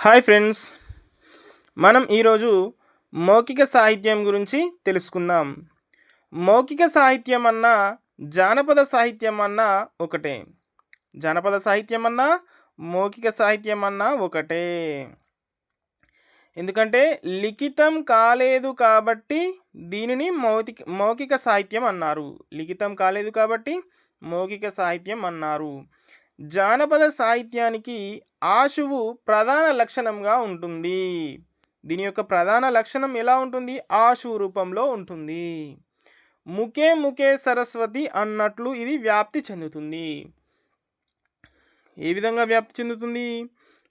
Hi friends. మనం ఈరోజు మౌఖిక సాహిత్యం గురించి తెలుసుకుందాం. మౌఖిక సాహిత్యం అన్నా జానపద సాహిత్యం అన్నా ఒకటే. జానపద సాహిత్యం అన్నా మౌఖిక సాహిత్యం అన్నా ఒకటే. ఎందుకంటే లిఖితం కాలేదు కాబట్టి దీనిని మౌతిక మౌఖిక సాహిత్యం అన్నారు. లిఖితం కాలేదు కాబట్టి మౌఖిక సాహిత్యం అన్నారు. జానపద సాహిత్యానికి ఆశువు ప్రధాన లక్షణంగా ఉంటుంది. దీని యొక్క ప్రధాన లక్షణం ఎలా ఉంటుంది? ఆశు రూపంలో ఉంటుంది. ముఖే ముఖే సరస్వతి అన్నట్లు ఇది వ్యాప్తి చెందుతుంది. ఏ విధంగా వ్యాప్తి చెందుతుంది?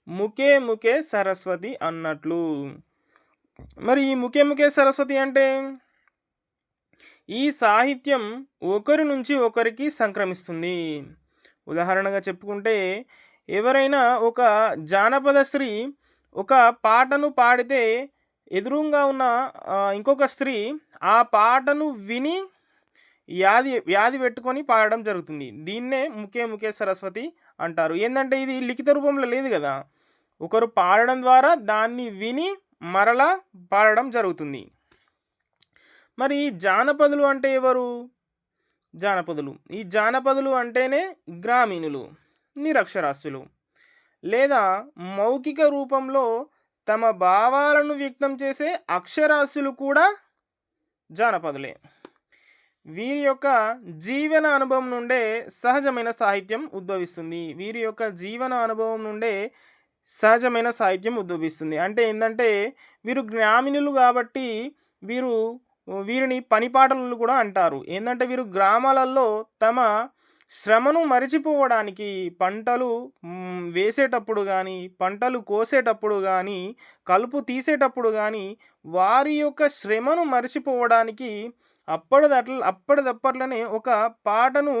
ముఖే ముఖే సరస్వతి అన్నట్లు. మరి ఈ ముఖే ముఖే సరస్వతి అంటే? ఈ సాహిత్యం ఒకరి నుంచి ఒకరికి సంక్రమిస్తుంది. ఉదాహరణగా చెప్పుకుంటే ఎవరైనా ఒక జానపద స్త్రీ ఒక పాటను పాడితే ఎదురుగా ఉన్న ఇంకొక స్త్రీ ఆ పాటను విని వ్యాధి వ్యాధి పెట్టుకొని పాడడం జరుగుతుంది. దీన్నే ముఖే ముఖే సరస్వతి అంటారు. ఏంటంటే ఇది లిఖిత రూపంలో లేదు కదా. ఒకరు పాడడం ద్వారా దాన్ని విని మరలా పాడడం జరుగుతుంది. మరి జానపదులు అంటే ఎవరు? జానపదులు. ఈ జానపదులు అంటేనే గ్రామీణులు నిరక్షరాస్యులు. లేదా మౌఖిక రూపంలో తమ భావాలను వ్యక్తం చేసే అక్షరాస్యులు కూడా జానపదులే. వీరి యొక్క జీవన అనుభవం నుండే సహజమైన సాహిత్యం ఉద్భవిస్తుంది. వీరి యొక్క జీవన అనుభవం నుండే సహజమైన సాహిత్యం ఉద్భవిస్తుంది. అంటే ఏంటంటే వీరు గ్రామీణులు కాబట్టి వీరు వీరిని పనిపాటలు కూడా అంటారు. ఏంటంటే వీరు గ్రామాలలో తమ శ్రమను మరిచిపోవడానికి పంటలు వేసేటప్పుడు కానీ పంటలు కోసేటప్పుడు కానీ కలుపు తీసేటప్పుడు కానీ వారి యొక్క శ్రమను మరిచిపోవడానికి అప్పటిదట్ల అప్పటిదప్పట్లనే ఒక పాటను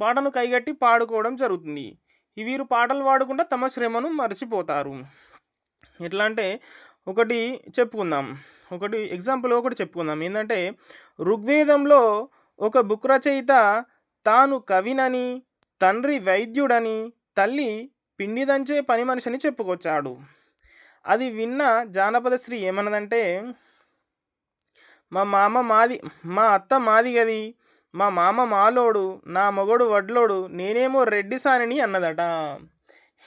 పాటను కైగట్టి పాడుకోవడం జరుగుతుంది. వీరు పాటలు పాడకుండా తమ శ్రమను మర్చిపోతారు. ఎట్లా అంటే ఒకటి చెప్పుకుందాం. ఒకటి ఎగ్జాంపుల్ ఒకటి చెప్పుకుందాం. ఏంటంటే ఋగ్వేదంలో ఒక బుక్ రచయిత తాను కవినని తండ్రి వైద్యుడని తల్లి పిండి దంచే పని మనిషిని చెప్పుకొచ్చాడు. అది విన్న జానపద శ్రీ ఏమన్నదంటే మా మామ మాది మా అత్త మాది గది మా మామ మాలోడు నా మొగడు వడ్లోడు నేనేమో రెడ్డి సానిని అన్నదట.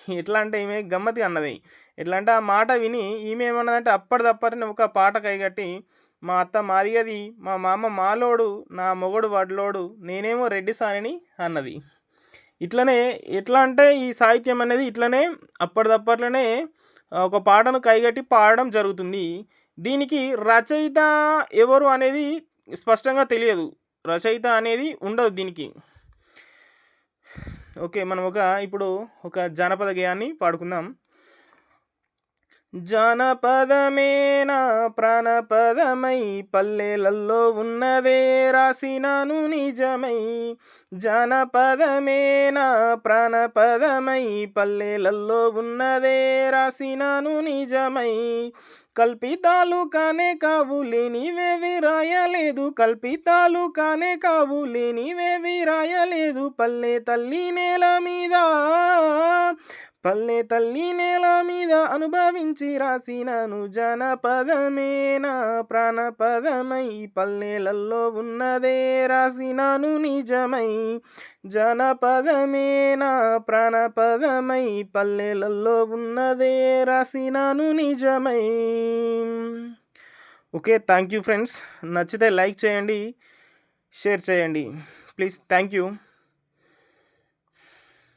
ఎట్లా అంటే ఈమె గమ్మతి అన్నది. ఎట్లా అంటే ఆ మాట విని ఈమె ఏమన్నదంటే అప్పటిదప్పటిని ఒక పాట కైగట్టి మా అత్త మాదిగది మా మామ మాలోడు నా మొగడు వడ్లోడు నేనేమో రెడ్డి సానిని అన్నది. ఇట్లనే ఎట్లా అంటే ఈ సాహిత్యం అనేది ఇట్లనే అప్పటిదప్పట్లోనే ఒక పాటను కైగట్టి పాడడం జరుగుతుంది. దీనికి రచయిత ఎవరు అనేది స్పష్టంగా తెలియదు. రచయిత అనేది ఉండదు దీనికి. ఓకే మనం ఒక ఇప్పుడు ఒక జానపద గేయాన్ని పాడుకుందాం. జానపదమేనా ప్రాణపదమై పల్లెలల్లో ఉన్నదే రాసినాను నిజమై. జానపదమేనా ప్రాణపదమై పల్లెలల్లో ఉన్నదే రాసినాను నిజమై. కల్పితాలు కానే కావు లేనివేవి రాయలేదు కల్పితాలు కానే కావు లేనివేవి రాయలేదు పల్లె తల్లి నేల మీద పల్లె తల్లి నేల మీద అనుభవించి రాసినను జనపదమే నా ప్రాణపదమై పల్లెలల్లో ఉన్నదే రాసినాను నిజమై. జనపదమేనా ప్రాణపదమై పల్లెలల్లో ఉన్నదే రాసినాను నిజమై. Okay thank you friends. నచ్చితే లైక్ చేయండి షేర్ చేయండి. Please thank you